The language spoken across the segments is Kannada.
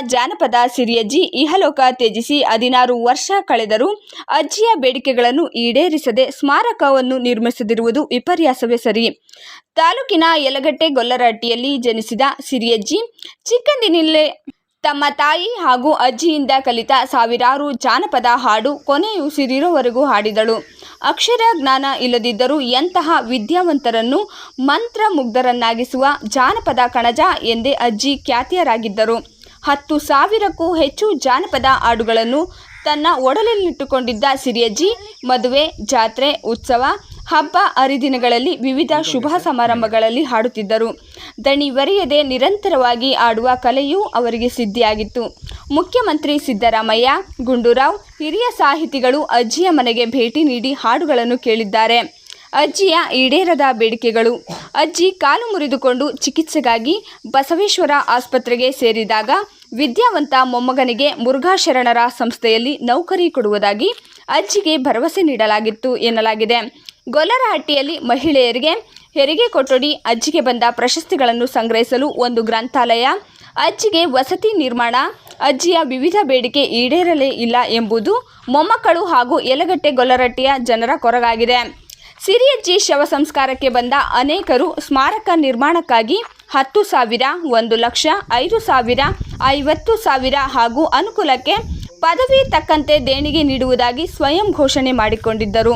ಜಾನಪದ ಸಿರಿಯಜ್ಜಿ ಇಹಲೋಕ ತ್ಯಜಿಸಿ ಹದಿನಾರು ವರ್ಷ ಕಳೆದರೂ ಅಜ್ಜಿಯ ಬೇಡಿಕೆಗಳನ್ನು ಈಡೇರಿಸದೆ ಸ್ಮಾರಕವನ್ನು ನಿರ್ಮಿಸದಿರುವುದು ವಿಪರ್ಯಾಸವೇ ಸರಿ. ತಾಲೂಕಿನ ಯಲಗಟ್ಟೆ ಗೊಲ್ಲರಹಟ್ಟಿಯಲ್ಲಿ ಜನಿಸಿದ ಸಿರಿಯಜ್ಜಿ ಚಿಕ್ಕಂದಿನಲ್ಲೇ ತಮ್ಮ ತಾಯಿ ಹಾಗೂ ಅಜ್ಜಿಯಿಂದ ಕಲಿತ ಸಾವಿರಾರು ಜಾನಪದ ಹಾಡು ಕೊನೆಯುಸಿರಿರೋವರೆಗೂ ಹಾಡಿದಳು. ಅಕ್ಷರ ಜ್ಞಾನ ಇಲ್ಲದಿದ್ದರೂ ಎಂತಹ ವಿದ್ಯಾವಂತರನ್ನು ಮಂತ್ರ ಮುಗ್ಧರನ್ನಾಗಿಸುವ ಜಾನಪದ ಕಣಜ ಎಂದೇ ಅಜ್ಜಿ ಖ್ಯಾತಿಯರಾಗಿದ್ದರು. ಹತ್ತು ಸಾವಿರಕ್ಕೂ ಹೆಚ್ಚು ಜಾನಪದ ಹಾಡುಗಳನ್ನು ತನ್ನ ಒಡಲಲ್ಲಿಟ್ಟುಕೊಂಡಿದ್ದ ಸಿರಿಯಜ್ಜಿ ಮದುವೆ, ಜಾತ್ರೆ, ಉತ್ಸವ, ಹಬ್ಬ ಹರಿದಿನಗಳಲ್ಲಿ ವಿವಿಧ ಶುಭ ಸಮಾರಂಭಗಳಲ್ಲಿ ಹಾಡುತ್ತಿದ್ದರು. ದಣಿವರಿಯದೆ ನಿರಂತರವಾಗಿ ಆಡುವ ಕಲೆಯೂ ಅವರಿಗೆ ಸಿದ್ಧಿಯಾಗಿತ್ತು. ಮುಖ್ಯಮಂತ್ರಿ ಸಿದ್ದರಾಮಯ್ಯ, ಗುಂಡೂರಾವ್, ಹಿರಿಯ ಸಾಹಿತಿಗಳು ಅಜ್ಜಿಯ ಮನೆಗೆ ಭೇಟಿ ನೀಡಿ ಹಾಡುಗಳನ್ನು ಕೇಳಿದ್ದಾರೆ. ಅಜ್ಜಿಯ ಈಡೇರದ ಬೇಡಿಕೆಗಳು. ಅಜ್ಜಿ ಕಾಲು ಮುರಿದುಕೊಂಡು ಚಿಕಿತ್ಸೆಗಾಗಿ ಬಸವೇಶ್ವರ ಆಸ್ಪತ್ರೆಗೆ ಸೇರಿದಾಗ ವಿದ್ಯಾವಂತ ಮೊಮ್ಮಗನಿಗೆ ಮುರುಘಾಶರಣರ ಸಂಸ್ಥೆಯಲ್ಲಿ ನೌಕರಿ ಕೊಡುವುದಾಗಿ ಅಜ್ಜಿಗೆ ಭರವಸೆ ನೀಡಲಾಗಿತ್ತು ಎನ್ನಲಾಗಿದೆ. ಗೊಲ್ಲರಹಟ್ಟಿಯಲ್ಲಿ ಮಹಿಳೆಯರಿಗೆ ಹೆರಿಗೆ ಕೊಠಡಿ ಅಜ್ಜಿಗೆ ಬಂದ ಪ್ರಶಸ್ತಿಗಳನ್ನು ಸಂಗ್ರಹಿಸಲು ಒಂದು ಗ್ರಂಥಾಲಯ, ಅಜ್ಜಿಗೆ ವಸತಿ ನಿರ್ಮಾಣ, ಅಜ್ಜಿಯ ವಿವಿಧ ಬೇಡಿಕೆ ಈಡೇರಲೇ ಇಲ್ಲ ಎಂಬುದು ಮೊಮ್ಮಕ್ಕಳು ಹಾಗೂ ಯಲಗಟ್ಟೆ ಗೊಲ್ಲರಟ್ಟಿಯ ಜನರ ಕೊರಗಾಗಿದೆ. ಸಿರಿಯಜ್ಜಿ ಶವ ಸಂಸ್ಕಾರಕ್ಕೆ ಬಂದ ಅನೇಕರು ಸ್ಮಾರಕ ನಿರ್ಮಾಣಕ್ಕಾಗಿ ಹತ್ತು ಸಾವಿರ, ಒಂದು ಲಕ್ಷ, ಐದು ಸಾವಿರ, ಐವತ್ತು ಸಾವಿರ ಹಾಗೂ ಅನುಕೂಲಕ್ಕೆ ಪದವಿ ತಕ್ಕಂತೆ ದೇಣಿಗೆ ನೀಡುವುದಾಗಿ ಸ್ವಯಂ ಘೋಷಣೆ ಮಾಡಿಕೊಂಡಿದ್ದರು.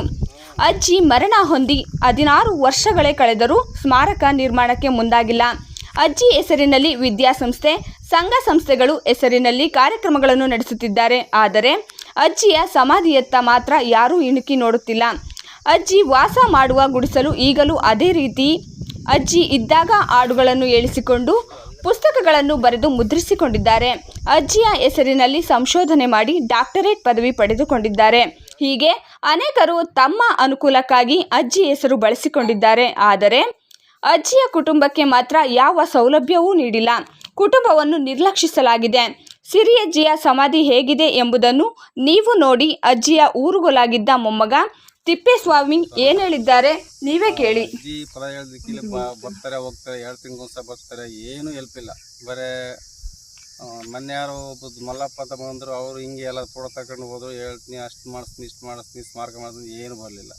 ಅಜ್ಜಿ ಮರಣ ಹೊಂದಿ ಹದಿನಾರು ವರ್ಷಗಳೇ ಕಳೆದರೂ ಸ್ಮಾರಕ ನಿರ್ಮಾಣಕ್ಕೆ ಮುಂದಾಗಿಲ್ಲ. ಅಜ್ಜಿ ಹೆಸರಿನಲ್ಲಿ ವಿದ್ಯಾಸಂಸ್ಥೆ, ಸಂಘ ಸಂಸ್ಥೆಗಳು ಹೆಸರಿನಲ್ಲಿ ಕಾರ್ಯಕ್ರಮಗಳನ್ನು ನಡೆಸುತ್ತಿದ್ದಾರೆ. ಆದರೆ ಅಜ್ಜಿಯ ಸಮಾಧಿಯತ್ತ ಮಾತ್ರ ಯಾರೂ ಇಣುಕಿ ನೋಡುತ್ತಿಲ್ಲ. ಅಜ್ಜಿ ವಾಸ ಮಾಡುವ ಗುಡಿಸಲು ಈಗಲೂ ಅದೇ ರೀತಿ ಅಜ್ಜಿ ಇದ್ದಾಗ ಹಾಡುಗಳನ್ನು ಹೇಳಿಸಿಕೊಂಡು ಪುಸ್ತಕಗಳನ್ನು ಬರೆದು ಮುದ್ರಿಸಿಕೊಂಡಿದ್ದಾರೆ. ಅಜ್ಜಿಯ ಹೆಸರಿನಲ್ಲಿ ಸಂಶೋಧನೆ ಮಾಡಿ ಡಾಕ್ಟರೇಟ್ ಪದವಿ ಪಡೆದುಕೊಂಡಿದ್ದಾರೆ. ಹೀಗೆ ಅನೇಕರು ತಮ್ಮ ಅನುಕೂಲಕ್ಕಾಗಿ ಅಜ್ಜಿ ಹೆಸರು ಬಳಸಿಕೊಂಡಿದ್ದಾರೆ. ಆದರೆ ಅಜ್ಜಿಯ ಕುಟುಂಬಕ್ಕೆ ಮಾತ್ರ ಯಾವ ಸೌಲಭ್ಯವೂ ನೀಡಿಲ್ಲ. ಕುಟುಂಬವನ್ನು ನಿರ್ಲಕ್ಷಿಸಲಾಗಿದೆ. ಸಿರಿಯಜ್ಜಿಯ ಸಮಾಧಿ ಹೇಗಿದೆ ಎಂಬುದನ್ನು ನೀವು ನೋಡಿ ಅಜ್ಜಿಯ ಊರುಗೊಲಾಗಿದ್ದ ಮೊಮ್ಮಗ ತಿಪ್ಪೇಸ್ವಾಮಿ ಏನು ಹೇಳಿದ್ದಾರೆ ನೀವೇ ಕೇಳಿ. ಅಜ್ಜಿ ಪದ ಹೇಳೋದಕ್ಕಿಲ್ಲ ಬರ್ತಾರೆ ಹೋಗ್ತಾರೆ ಎರಡು ತಿಂಗಳು ಬರ್ತಾರೆ ಏನು ಹೆಲ್ಪ್ ಇಲ್ಲ. ಬರೇ ಮೊನ್ನೆ ಯಾರೋ ಒಬ್ಬ ಮಲ್ಲಪ್ಪ ಅಂತ ಬಂದರು ಅವರು ಹಿಂಗೆ ಎಲ್ಲ ಫೋಟೋ ತಗೊಂಡು ಹೋದ್ರು ಹೇಳ್ತೀನಿ ಅಷ್ಟು ಮಾಡಿಸ್ತೀನಿ ಇಷ್ಟು ಮಾಡಿಸ್ತೀನಿ ಸ್ಮಾರಕ ಮಾಡಿಸ್ತೀನಿ ಏನು ಬರಲಿಲ್ಲ.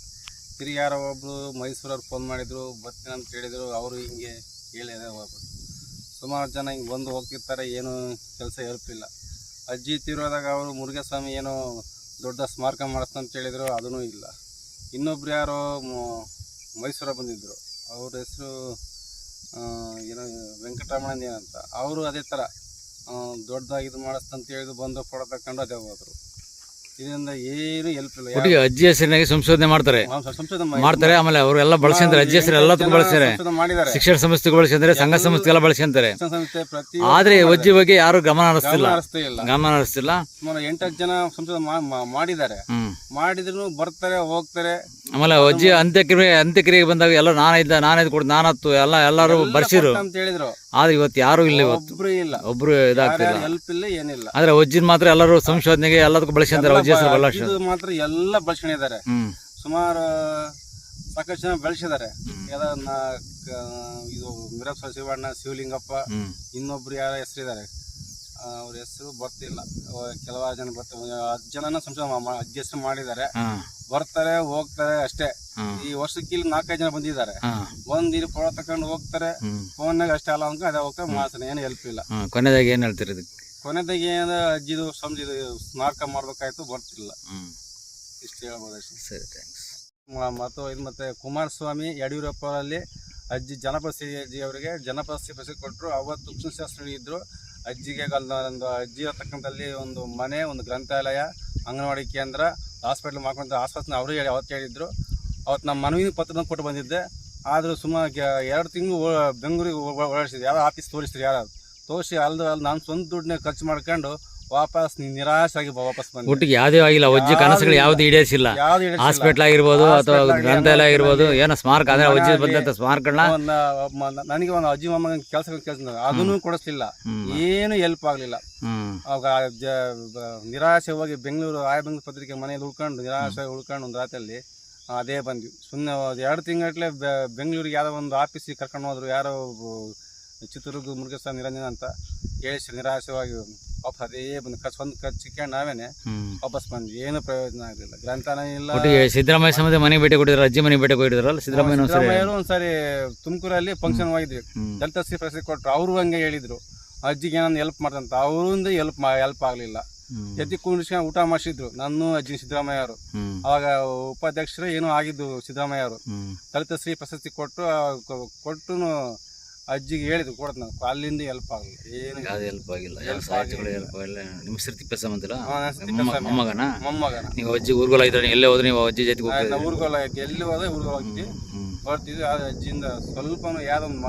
ತಿರುಗಿ ಯಾರೋ ಒಬ್ಬರು ಮೈಸೂರವ್ರು ಫೋನ್ ಮಾಡಿದರು ಬರ್ತೀನಿ ಅಂತ ಹೇಳಿದರು ಅವರು ಹಿಂಗೆ ಹೇಳಿದೆ ಹೋಗ್ಬಿಟ್ಟು ಸುಮಾರು ಜನ ಹಿಂಗೆ ಬಂದು ಹೋಗ್ತಿರ್ತಾರೆ ಏನು ಕೆಲಸ ಹೆಲ್ಪ್ ಇಲ್ಲ. ಅಜ್ಜಿ ತೀರೋದಾಗ ಅವರು ಮುರುಘಸ್ವಾಮಿ ಏನೋ ದೊಡ್ಡ ಸ್ಮಾರಕ ಮಾಡಿಸ್ತಂತ ಹೇಳಿದರು ಅದೂ ಇಲ್ಲ. ಇನ್ನೊಬ್ರು ಯಾರೋ ಮೈಸೂರ ಬಂದಿದ್ದರು ಅವ್ರ ಹೆಸರು ಏನೋ ವೆಂಕಟರಮಣನ್ ಏನಂತ ಅವರು ಅದೇ ಥರ ದೊಡ್ಡದಾಗಿ ಇದು ಮಾಡಿಸ್ತಂತ ಹೇಳಿದು ಬಂದು ಫೋಟೋ ತಗೊಂಡು ಅದೇ ಹೋದರು. ಇದರಿಂದ ಏನು ಹೆಲ್ಪ್ ಇಲ್ಲ. ಒಟ್ಟಿಗೆ ಅಜ್ಜಿ ಹೆಸರಿನಾಗೆ ಸಂಶೋಧನೆ ಮಾಡ್ತಾರೆ. ಯಾವ- ಸ್ವಲ್ಪ ಸಂಶೋಧನೆ ಮಾಡಿ- ಮಾಡ್ತಾರೆ ಆಮೇಲೆ ಅವರೆಲ್ಲ ಬಳಸ್ಕೊಂತಾರೆ. ಅಜ್ಜಿ ಹೆಸರು ಎಲ್ಲದಕ್ಕೂ ಬಳಸ್ತಾರೆ. ಸಂಶೋಧನೆ ಮಾಡಿದ್ದಾರೆ. ಶಿಕ್ಷಣ ಸಂಸ್ಥೆಗಳು ಬಳಸ್ಕೊಂತಾರೆ ಸಂಘ ಸಂಸ್ಥೆಗೆಲ್ಲ ಬಳಸ್ಕೊಂತಾರೆ. ಶಿಕ್ಷಣ ಸಂಸ್ಥೆ ಪ್ರತಿ ಆದ್ರೆ ಅಜ್ಜಿ ಬಗ್ಗೆ ಯಾರು ಗಮನ ಹರಿಸ್ತಿಲ್ಲ. ಗಮನ ಹರಿಸ್ತಾ ಇಲ್ಲ. ಗಮನ ಹರಿಸ್ತಿಲ್ಲ. ಸುಮಾರು ಎಂಟತ್ತು ಜನ ಸಂಶೋಧನೆ ಮಾ- ಮಾ- ಮಾಡಿದ್ದಾರೆ. ಹ್ಮ್. ಮಾಡಿದ್ರು ಬರ್ತಾರೆ ಹೋಗ್ತಾರೆ. ಆಮೇಲೆ ಅಜ್ಜಿ ಅಂತ್ಯಕ್ರಿಯೆ ಅಂತ್ಯಕ್ರಿಯೆಗೆ ಬಂದಾಗ ಎಲ್ಲ ನಾನಿದ್ದ ನಾನಿದ್ ಕೊಡ್ ನಾನತ್ತು ಎಲ್ಲ ಎಲ್ಲರೂ ಬರ್ಸಿರು. ಅಂತ ಹೇಳಿದ್ರು. ಆದ್ರೆ ಇವತ್ತು ಯಾರು ಇಲ್ಲ ಇವತ್ತು. ಒಬ್ರು ಇಲ್ಲ. ಒಬ್ರು ಇದಾಗ್ತಿಲ್ಲ. ಹೆಲ್ಪ್ ಇಲ್ಲ ಏನಿಲ್ಲ. ಆದ್ರೆ ಅಜ್ಜಿನ ಮಾತ್ರ ಎಲ್ಲರೂ ಸಂಶೋಧನೆಗೆ ಎಲ್ಲದಕ್ಕೂ ಬಳಸ್ಕೊಂತಾರೆ ಅಜ್ಜಿ ಹೆಸರು ಇದು ಮಾತ್ರ ಎಲ್ಲ ಬಳಸ್ಕೊಂಡಿದ್ದಾರೆ. ಸುಮಾರು ಸಾಕಷ್ಟು ಜನ ಬೆಳೆಸಿದ್ದಾರೆ. ಇದು ಮಿರಪ್ಪ ಶಿವಣ್ಣ ಶಿವಲಿಂಗಪ್ಪ ಇನ್ನೊಬ್ರು ಯಾರ ಹೆಸರಿದ್ದಾರೆ. ಅವ್ರ ಹೆಸರು ಬರ್ತಿಲ್ಲ ಕೆಲವಾರು ಜನ ಬರ್ತಾರೆ ಹತ್ತು ಜನನ ಸಂಶೋಧನೆ ಮಾ- ಮಾಡಿದ್ದಾರೆ. ಬರ್ತಾರೆ ಹೋಗ್ತಾರೆ ಅಷ್ಟೇ. ಈ ವರ್ಷಕ್ಕೆ ಇಲ್ಲಿ ನಾಲ್ಕೈದು ಜನ ಬಂದಿದ್ದಾರೆ. ಒಂದ್ ಇಲ್ಲಿ ಫೋಟೋ ತಕೊಂಡು ಹೋಗ್ತಾರೆ. ಫೋನ್ ನಾಗ ಅಷ್ಟೇ ಅಲ್ಲ ಅಂತ ಅದೇ ಹೋಗ್ತಾರೆ ಮಾಡ್ತಾರೆ ಏನು ಹೆಲ್ಪ್ ಇಲ್ಲ. ಕೊನೆದಾಗ ಕೊನೆದಾಗಿ ಏನ್ ಹೇಳ್ತೀರಿ ಇದಕ್ಕೆ? ಕೊನೆದಾಗಿ ಏನು ಅಜ್ಜಿದು ಸಂಜಿದು ಸ್ಮಾರಕ ಮಾಡ್ಬೇಕಾಯ್ತು ಬರ್ತಿಲ್ಲ. ಇಷ್ಟ ಇಷ್ಟು ಹೇಳ್ಬೋದು ಅಷ್ಟೇ. ಸರಿ ಥ್ಯಾಂಕ್ಸ್ ಮ- ಮತ್ತು ಇದು ಮತ್ತೆ ಕುಮಾರಸ್ವಾಮಿ ಯಡಿಯೂರಪ್ಪ ಅಲ್ಲಿ ಅಜ್ಜಿ ಜನಪದ ಅಜ್ಜಿ ಅವರಿಗೆ ಜನಪದ ಪ್ರಶಸ್ತಿ ಕೊಟ್ಟರು ಅವತ್ತು ಶಾಸ್ತ್ರಿ ಇದ್ದರು ಅಜ್ಜಿಗೆ ಒಂದು ಒಂದು ಅಜ್ಜಿ ಇರತಕ್ಕಂಥಲ್ಲಿ ಒಂದು ಮನೆ, ಒಂದು ಗ್ರಂಥಾಲಯ, ಅಂಗನವಾಡಿ ಕೇಂದ್ರ, ಹಾಸ್ಪಿಟ್ಲ್ ಮಾಡ್ಕೊಂತ ಆಸ್ಪತ್ರೆ ಅವರು ಹೇಳಿ ಅವತ್ತು ಹೇಳಿದ್ರು. ಅವತ್ತು ನಮ್ಮ ಮನವಿ ಪತ್ರ ಕೊಟ್ಟು ಬಂದಿದ್ದೆ. ಆದರೂ ಸುಮಾರು ಎರಡು ತಿಂಗಳು ಬೆಂಗಳೂರಿಗೆ ಓಡಾಡಿಸಿದ್ರು. ಯಾರು ಆಫೀಸ್ ತೋರಿಸ್ತೀರಿ ಯಾರು? ತೋರಿಸಿ ಅಲ್ದು ಅಲ್ಲಿ ನಾನು ಸ್ವಂತ ದುಡ್ಡನ್ನ ಖರ್ಚು ಮಾಡ್ಕೊಂಡು ವಾಪಸ್ ನಿ- ನಿರಾಶಾಗಿ ಬ- ವಾಪಸ್ ಬಂದೆ ಒಟ್ಟಿಗೆ ಯಾವ್ದೇ ಆಗಿಲ್ಲ ಅಜ್ಜಿ ಕನಸುಗಳು ಯಾವ್ದು ಈಡೇರಿಸಿಲ್ಲ. ಯಾವ್ದು ಹಿಡಿಸಿಲ್ಲ. ಹಾಸ್ಪಿಟ್ಲ್ ಆಗಿರ್ಬೋದು ಅಥವಾ ಗ್ರಂಥಾಲಯ ಆಗಿರ್ಬೋದು ಏನೋ ಸ್ಮಾರಕ ಅಂದ್ರೆ ಅಜ್ಜಿ ಬಂದಂತ ಸ್ಮಾರಕಗಳನ್ನ ಒಂದು ನನಗೆ ಒಂದು ಅಜ್ಜಿ ಮಾಮ ಕೆಲಸ ಕೆಲಸ ಅದನ್ನು ಕೊಡಿಸ್ಲಿಲ್ಲ. ಏನು ಹೆಲ್ಪ್ ಆಗ್ಲಿಲ್ಲ. ಹ್ಮ್. ಅವಾಗ ಜ ಬ- ನಿರಾಶೆ ಹೋಗಿ ಬೆಂಗಳೂರು ಆಯ ಬೆಂಗಳೂರು ಪತ್ರಿಕೆ ಮನೇಲಿ ಉಳ್ಕೊಂಡು ನಿರಾಶೆ ಉಳ್ಕೊಂಡು ಒಂದು ರಾತ್ರಿಯಲ್ಲಿ ಅದೇ ಬಂದ್ವಿ. ಸುಮ್ಮನೆ ಎರಡು ತಿಂಗಳಟ್ಲೆ ಬೆಂಗಳೂರಿಗೆ ಯಾವುದೋ ಒಂದು ಆಫೀಸಿಗೆ ಕರ್ಕೊಂಡು ಹೋದ್ರು ಯಾರೋ ಒಬ್ರು ಚಿತ್ರದುರ್ಗ ಮುರುಘೇಶ್ವರ ನಿರಂಜನ ಅಂತ. ಹೇಳಿ ನಿರಾಶವಾಗಿ ವಾಪಸ್ ಅದೇ ಬಂದು ಖರ್ಚು ಒಂದು ನಾವೇನೆ. ವಾಪಸ್ ಬಂದ್ವಿ. ಏನು ಪ್ರಯೋಜನ ಆಗಲಿಲ್ಲ. ಗ್ರಂಥಾಲಯ ಇಲ್ಲ. ಸಿದ್ದರಾಮಯ್ಯ ಸಮೇತ ಮನೆ ಭೇಟಿ ಕೊಟ್ಟಿದ್ರು ಅಜ್ಜಿ ಮನೆ ಭೇಟಿ ಕೊಟ್ಟಿದ್ರಲ್ಲ ಸಿದ್ದರಾಮಯ್ಯ ಒಂದ್ಸರಿ. ಸಿದ್ದರಾಮಯ್ಯರು ಒಂದ್ಸರಿ ತುಮಕೂರಲ್ಲಿ ಫಂಕ್ಷನ್ ಹೋಗಿದ್ವಿ. ದಲಿತ ಶ್ರೀ ಪ್ರಶಸ್ತಿ ಕೊಟ್ಟರು ಅವರು ಹಂಗೆ ಹೇಳಿದ್ರು. ಅಜ್ಜಿಗೆ ಏನಾದ್ರು ಹೆಲ್ಪ್ ಮಾಡ್ತಂತ. ಅವರಿಂದ ಹೆಲ್ಪ್ ಹೆಲ್ಪ್ ಆಗಲಿಲ್ಲ. ಎದ್ದು ಎತ್ತಿ ಕುಂಡಿಸ್ಕೊಂಡು ಊಟ ಮಾಡಿಸಿದ್ರು. ನಾನು ಅಜ್ಜಿ ಸಿದ್ದರಾಮಯ್ಯ ಅವರು ಅವಾಗ ಉಪಾಧ್ಯಕ್ಷರು ಏನೋ ಆಗಿದ್ದು ಸಿದ್ದರಾಮಯ್ಯ ಅವರು ದಲಿತ ಶ್ರೀ ಪ್ರಶಸ್ತಿ ಕೊಟ್ಟು ಕೊಟ್ಟು ಅಜ್ಜಿಗೆ ಹೇಳಿದ್ವಿ ಕೊಡತ್ ನಾವು ಅಲ್ಲಿಂದ ಹೆಲ್ಪ್ ಆಗಲ್ಲ ಏನು ಯಾವ್ದು ಹೆಲ್ಪ್ ಆಗಿಲ್ಲ. ಯಾವ ಸಾಹಿತ್ಯಗಳು. ಹೆಲ್ಪ್ ಆಗಿಲ್ಲ. ನಿಮ್ಮ ಹೆಸರು ಮೊಮ್ಮ- ತಿಪ್ಪೇಸ್ವಾಮಿ. ಮೊಮ್ಮಗನ? ಮೊಮ್ಮಗನ. ನೀವು ಅಜ್ಜಿ ಊರ್ಗೋಲ ಇದ್ರೆ ಎಲ್ಲೇ ಹೋದ್ರೆ ನೀವು ಅಜ್ಜಿ ಜೊತೆಗೆ ಹೋಗ್ತೀವಿ ನಾವು ಊರ್ಗೋಲ ಎಲ್ಲಿ ಹೋದ್ರೆ ಊರ್ಗೋಲ ಹೋಗ್ತಿದ್ವಿ ಹ್ಮ್ ಬರ್ತಿದ್ವಿ ಆದ್ರೆ ಅಜ್ಜಿಯಿಂದ ಸ್ವಲ್ಪ ಯಾವ್ದೋ ಒಂದು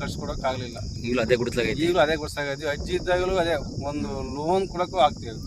ಕಳ್ಸ್ಕೊಡಕ್ ಆಗಲಿಲ್ಲ ಆಗ್ಲಿಲ್ಲ. ಈಗಲೂ ಅದೇ ಗುಡಿಸ್ಲಾಗೈತಿ. ಈಗಲೂ ಅದೇ ಗೊತ್ತಾಗಿದ್ವಿ ಅಜ್ಜಿ ಇದ್ದಾಗಲೂ ಅದೇ ಒಂದು ಲೋನ್ ಕೊಡಕ್ಕೂ ಆಗ್ತಿದ್ರು